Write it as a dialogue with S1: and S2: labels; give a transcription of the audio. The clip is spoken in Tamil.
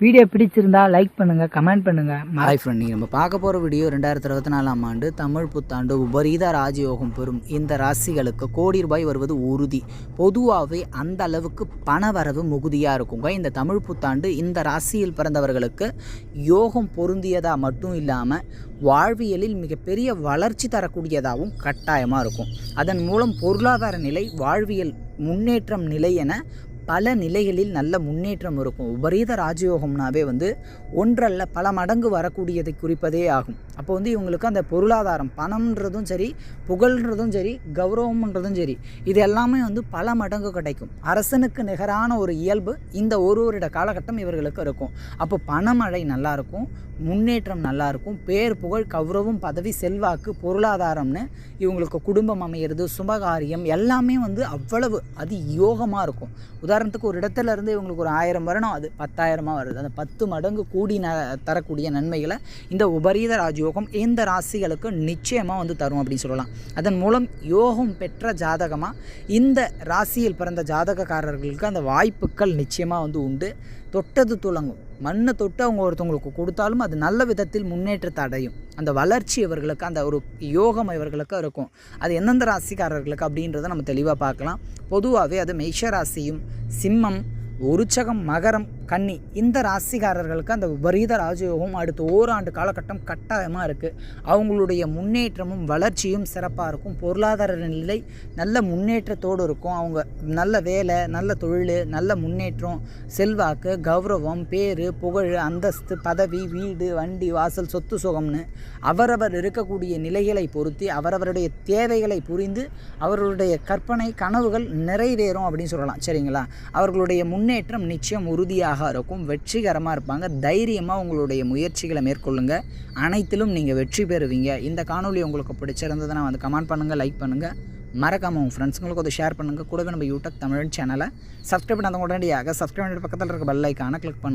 S1: வீடியோ பிடிச்சிருந்தா லைக் பண்ணுங்க கமெண்ட் பண்ணுங்க.
S2: ஹாய் ஃப்ரெண்ட் நீங்கள் நம்ம பார்க்க போகிற வீடியோ ரெண்டாயிரத்தி இருபத்தி நாலாம் ஆண்டு தமிழ் புத்தாண்டு உபரீத ராஜயோகம் பெறும் இந்த ராசிகளுக்கு கோடி ரூபாய் வருவது உறுதி. பொதுவாகவே அந்த அளவுக்கு பண வரவு மிகுதியாக இருக்குங்க. இந்த தமிழ் புத்தாண்டு இந்த ராசியில் பிறந்தவர்களுக்கு யோகம் பொருந்தியதாக மட்டும் இல்லாமல் வாழ்வியலில் மிகப்பெரிய வளர்ச்சி தரக்கூடியதாகவும் கட்டாயமாக இருக்கும். அதன் மூலம் பொருளாதார நிலை வாழ்வியல் முன்னேற்றம் நிலை என பல நிலைகளில் நல்ல முன்னேற்றம் இருக்கும். உபரீத ராஜயோகம்னாவே வந்து ஒன்றல்ல பல மடங்கு வரக்கூடியதை குறிப்பதே ஆகும். அப்போ வந்து இவங்களுக்கு அந்த பொருளாதாரம் பணம்ன்றதும் சரி புகழ்ன்றதும் சரி கௌரவம்ன்றதும் சரி இது எல்லாமே வந்து பல மடங்கு கிடைக்கும். அரசனுக்கு நிகரான ஒரு இயல்பு இந்த ஒரு வருட காலகட்டம் இவர்களுக்கு இருக்கும். அப்போ பணமழை நல்லா இருக்கும் முன்னேற்றம் நல்லாயிருக்கும் பேர் புகழ் கௌரவம் பதவி செல்வாக்கு பொருளாதாரம்னு இவங்களுக்கு குடும்பம் அமையிறது சுபகாரியம் எல்லாமே வந்து அவ்வளவு அது யோகமாக இருக்கும். உதாரணம் உதாரணத்துக்கு ஒரு இடத்துல இருந்து இவங்களுக்கு ஒரு ஆயிரம் வரணும் அது பத்தாயிரமாக வருது. அந்த பத்து மடங்கு கூடி ந தரக்கூடிய நன்மைகளை இந்த உபரீத ராஜயோகம் இந்த ராசிகளுக்கு நிச்சயமாக வந்து தரும் அப்படின்னு சொல்லலாம். அதன் மூலம் யோகம் பெற்ற ஜாதகமாக இந்த ராசியில் பிறந்த ஜாதகக்காரர்களுக்கு அந்த வாய்ப்புகள் நிச்சயமாக வந்து உண்டு. தொட்டது துளங்கும் மண்ணை தொட்டு அவங்க ஒருத்தவங்களுக்கு கொடுத்தாலும் அது நல்ல விதத்தில் முன்னேற்றத்தை அடையும். அந்த வளர்ச்சி இவர்களுக்கு அந்த ஒரு யோகம் இவர்களுக்கு இருக்கும். அது எந்தெந்த ராசிக்காரர்களுக்கு அப்படின்றத நம்ம தெளிவாக பார்க்கலாம். பொதுவாகவே அது மேஷ ராசியும் சிம்மம் உருச்சகம் மகரம் கன்னி இந்த ராசிக்காரர்களுக்கு அந்த விபரீத ராஜயோகம் அடுத்த ஓராண்டு காலகட்டம் கட்டாயமாக இருக்குது அவங்களுடைய முன்னேற்றமும் வளர்ச்சியும் சிறப்பாக இருக்கும். பொருளாதார நிலை நல்ல முன்னேற்றத்தோடு இருக்கும். அவங்க நல்ல வேலை நல்ல தொழில் நல்ல முன்னேற்றம் செல்வாக்கு கௌரவம் பேர் புகழ் அந்தஸ்து பதவி வீடு வண்டி வாசல் சொத்து சுகம்னு அவரவர் இருக்கக்கூடிய நிலைகளை பொருத்தி அவரவருடைய தேவைகளை புரிந்து அவர்களுடைய கற்பனை கனவுகள் நிறைவேறும் அப்படின்னு சொல்லலாம். சரிங்களா? அவர்களுடைய முன் முன்னேற்றம் நிச்சயம் உறுதியாக இருக்கும். வெற்றிகரமாக இருப்பாங்க. தைரியமாக உங்களுடைய முயற்சிகளை மேற்கொள்ளுங்க. அனைத்திலும் நீங்கள் வெற்றி பெறுவீங்க. இந்த காணொளி உங்களுக்கு பிடிச்சிருந்ததுன்னா வந்து கமெண்ட் பண்ணுங்கள் லைக் பண்ணுங்கள் மறக்காமல் உங்கள் ஃப்ரெண்ட்ஸுங்களுக்கு அதை ஷேர் பண்ணுங்கள் கூடவே நம்ம யூடியூப் தமிழ் சேனலை சப்ஸ்கிரைப் பண்ணாத உடனடியாக சப்ஸ்கிரைப் பண்ணிட்டு பக்கத்தில் இருக்க பெல் ஐக்கானை கிளிக் பண்ணுங்கள்